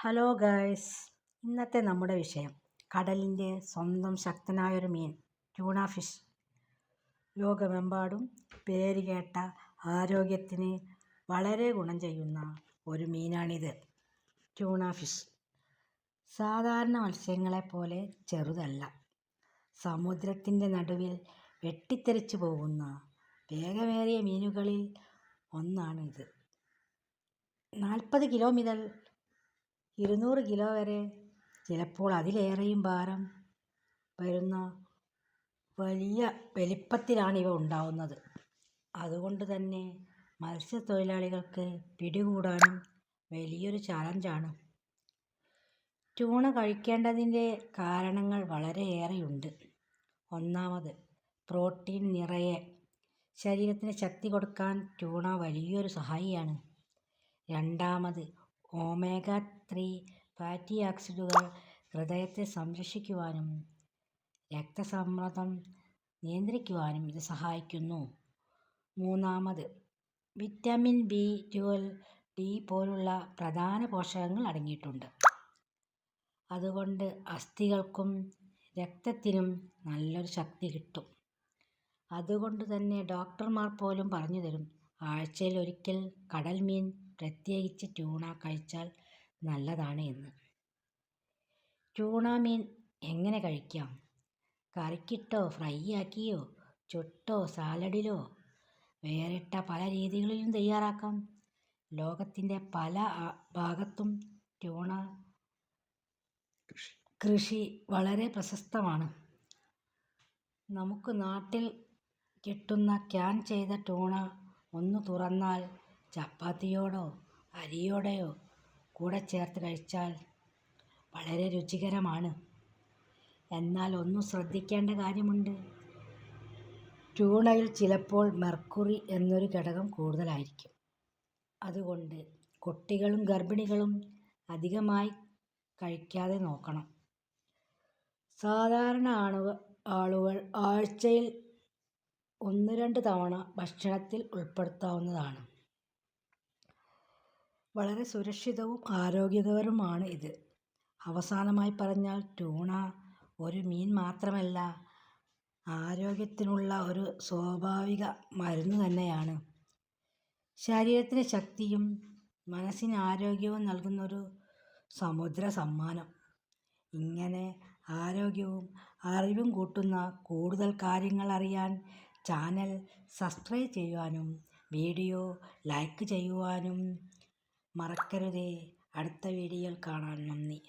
Hello guys ഇന്നത്തെ നമ്മുടെ വിഷയം. കടലിന്റെ സ്വന്തം ശക്തനായൊരു മീൻ ട്യൂണ ഫിഷ് ലോകമെമ്പാടും പേരുകേട്ട ആരോഗ്യത്തിന് വളരെ ഗുണം ചെയ്യുന്ന ഒരു മീനാണിത് ട്യൂണ ഫിഷ് സാധാരണ മത്സ്യങ്ങളെപ്പോലെ ചെറുതല്ല. സമുദ്രത്തിന്റെ നടുവിൽ വെട്ടിത്തെറിച്ചു പോകുന്ന വേഗമേറിയ മീനുകളിൽ ഒന്നാണിത്. നാൽപ്പത് കിലോ മുതൽ ഇരുന്നൂറ് കിലോ വരെ. ചിലപ്പോൾ അതിലേറെയും ഭാരം വരുന്ന വലിയ വലിപ്പത്തിലാണ് ഇവ ഉണ്ടാവുന്നത്. അതുകൊണ്ട് തന്നെ മത്സ്യത്തൊഴിലാളികൾക്ക് പിടികൂടാനും വലിയൊരു ചലഞ്ചാണ്. ട്യൂണ കഴിക്കേണ്ടതിന്റെ കാരണങ്ങൾ വളരെയേറെയുണ്ട്. ഒന്നാമത് പ്രോട്ടീൻ നിറയെ. ശരീരത്തിന് ശക്തി കൊടുക്കാൻ ട്യൂണ വലിയൊരു സഹായിയാണ്. രണ്ടാമത് ഒമേഗ ത്രീ ഫാറ്റി ആസിഡുകൾ ഹൃദയത്തെ സംരക്ഷിക്കുവാനും രക്തസമ്മർദ്ദം നിയന്ത്രിക്കുവാനും ഇത് സഹായിക്കുന്നു. മൂന്നാമത് വിറ്റാമിൻ ബി ട്വൽവ് ഡി പോലുള്ള പ്രധാന പോഷകങ്ങൾ അടങ്ങിയിട്ടുണ്ട്. അതുകൊണ്ട് അസ്ഥികൾക്കും രക്തത്തിനും നല്ലൊരു ശക്തി കിട്ടും. അതുകൊണ്ട് തന്നെ ഡോക്ടർമാർ പോലും പറഞ്ഞു തരും ആഴ്ചയിൽ ഒരിക്കൽ കടൽ മീൻ പ്രത്യേകിച്ച് ട്യൂണ കഴിച്ചാൽ നല്ലതാണ് എന്ന്. ട്യൂണ മീൻ എങ്ങനെ കഴിക്കാം? കറിക്കിട്ടോ ഫ്രൈ ആക്കിയോ ചുട്ടോ സാലഡിലോ? വേറിട്ട പല രീതികളിലും തയ്യാറാക്കാം. ലോകത്തിന്റെ പല ഭാഗത്തും ട്യൂണ കൃഷി വളരെ പ്രശസ്തമാണ്. നമുക്ക് നാട്ടിൽ കിട്ടുന്ന ക്യാൻ ചെയ്ത ട്യൂണ ഒന്ന് തുറന്നാൽ ചപ്പാത്തിയോടോ അരിയോടെയോ കൂടെ ചേർത്ത് കഴിച്ചാൽ വളരെ രുചികരമാണ്. എന്നാൽ ഒന്ന് ശ്രദ്ധിക്കേണ്ട കാര്യമുണ്ട്. ട്യൂണയിൽ ചിലപ്പോൾ മെർക്കുറി എന്നൊരു ഘടകം കൂടുതലായിരിക്കും. അതുകൊണ്ട് കുട്ടികളും ഗർഭിണികളും അധികമായി കഴിക്കാതെ നോക്കണം. സാധാരണ ആണുക ആളുകൾ ആഴ്ചയിൽ ഒന്ന് രണ്ട് തവണ ഭക്ഷണത്തിൽ ഉൾപ്പെടുത്താവുന്നതാണ്. വളരെ സുരക്ഷിതവും ആരോഗ്യകരവുമാണ് ഇത്. അവസാനമായി പറഞ്ഞാൽ ട്യൂണ ഒരു മീൻ മാത്രമല്ല ആരോഗ്യത്തിനുള്ള ഒരു സ്വാഭാവിക മരുന്ന് തന്നെയാണ്. ശരീരത്തിന് ശക്തിയും മനസ്സിന് ആരോഗ്യവും നൽകുന്നൊരു സമുദ്ര സമ്മാനം. ഇങ്ങനെ ആരോഗ്യവും അറിവും കൂട്ടുന്ന കൂടുതൽ കാര്യങ്ങൾ അറിയാൻ ചാനൽ സബ്സ്ക്രൈബ് ചെയ്യുവാനും വീഡിയോ ലൈക്ക് ചെയ്യുവാനും മറക്കരുതേ. അടുത്ത വീഡിയോയിൽ കാണാൻ നന്ദി.